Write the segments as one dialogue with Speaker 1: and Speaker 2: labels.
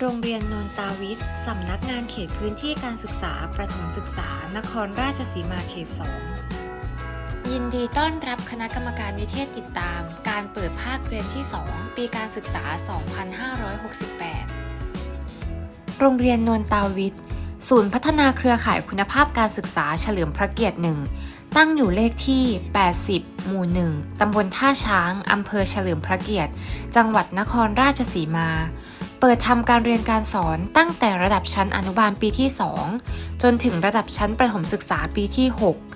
Speaker 1: โรงเรียนโนนตาวิทย์สำนักงานเขตพื้นที่การศึกษาประถมศึกษา นครราชสีมาเขต 2 ยินดีต้อนรับคณะกรรมการนิเทศติดตาม การเปิดภาคเรียนที่ 2 ปีการศึกษา 2568 โรงเรียนโนนตาวิทย์ ศูนย์พัฒนาเครือข่ายคุณภาพการศึกษาเฉลิมพระเกียรติหนึ่งตั้งอยู่เลขที่ 80 หมู่ 1 ตำบลท่าช้าง อำเภอเฉลิมพระเกียรติ จังหวัดนครราชสีมา เปิดทำการเรียนการสอนตั้งแต่ระดับชั้นอนุบาลปีที่ 2 จนถึงระดับชั้นประถมศึกษาปีที่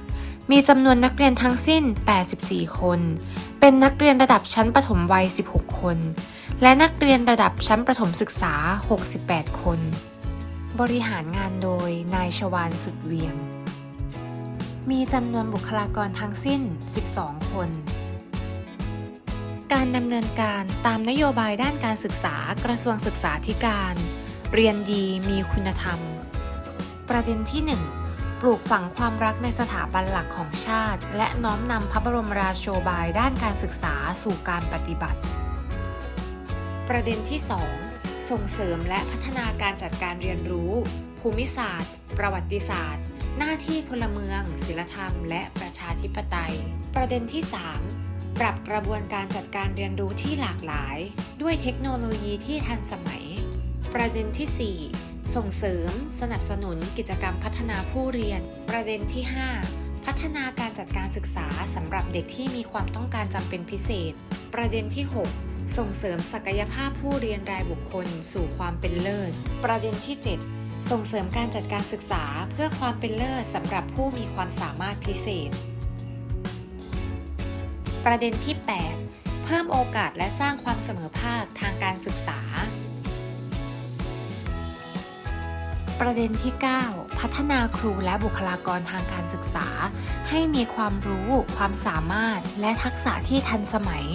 Speaker 1: 6 มีจำนวนนักเรียนทั้งสิ้น 84 คน เป็นนักเรียนระดับชั้นประถมวัย 16 คน และนักเรียนระดับชั้นประถมศึกษา 68 คน บริหารงานโดยนายชวานสุดเวียง มีจำนวนบุคลากรทั้งสิ้น 12 คน การดำเนินการตามนโยบายด้านการศึกษากระทรวงศึกษาธิการ เรียนดีมีคุณธรรม ประเด็นที่ 1 ปลูกฝังความรักในสถาบันหลักของชาติ และน้อมนำพระบรมราโชบายด้านการศึกษาสู่การปฏิบัติ ประเด็นที่ 2 ส่งเสริมและพัฒนาการจัดการเรียนรู้ ภูมิศาสตร์ ประวัติศาสตร์ หน้าที่พลเมือง ศิลธรรม และประชาธิปไตย ประเด็นที่ 3 ปรับกระบวนการจัดการเรียนรู้ที่หลากหลาย ด้วยเทคโนโลยีที่ทันสมัย ประเด็นที่ 4 ส่งเสริม สนับสนุนกิจกรรมพัฒนาผู้เรียน ประเด็นที่ 5 พัฒนาการจัดการศึกษาสำหรับเด็กที่มีความต้องการจำเป็นพิเศษ ประเด็นที่ 6 ส่งเสริมศักยภาพผู้เรียนรายบุคคล สู่ความเป็นเลิศ ประเด็นที่ 7 ส่งเสริมการจัดการศึกษาเพื่อความเป็นเลิศสำหรับผู้มีความสามารถพิเศษ ประเด็นที่ 8 เพิ่มโอกาสและสร้างความเสมอภาคทางการศึกษา ประเด็นที่ 9 พัฒนาครูและบุคลากรทางการศึกษา ให้มีความรู้ ความสามารถ และทักษะที่ทันสมัย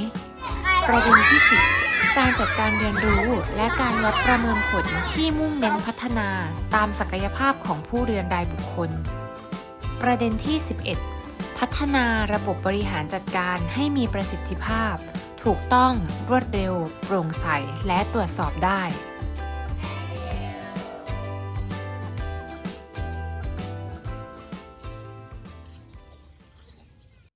Speaker 1: ประเด็นที่ 10 การจัดการเรียนรู้และการวัดประเมินผลที่มุ่งเน้นพัฒนาตามศักยภาพของผู้เรียนรายบุคคล ประเด็นที่ 11 พัฒนาระบบบริหารจัดการให้มีประสิทธิภาพ ถูกต้องรวดเร็ว โปร่งใส และตรวจสอบได้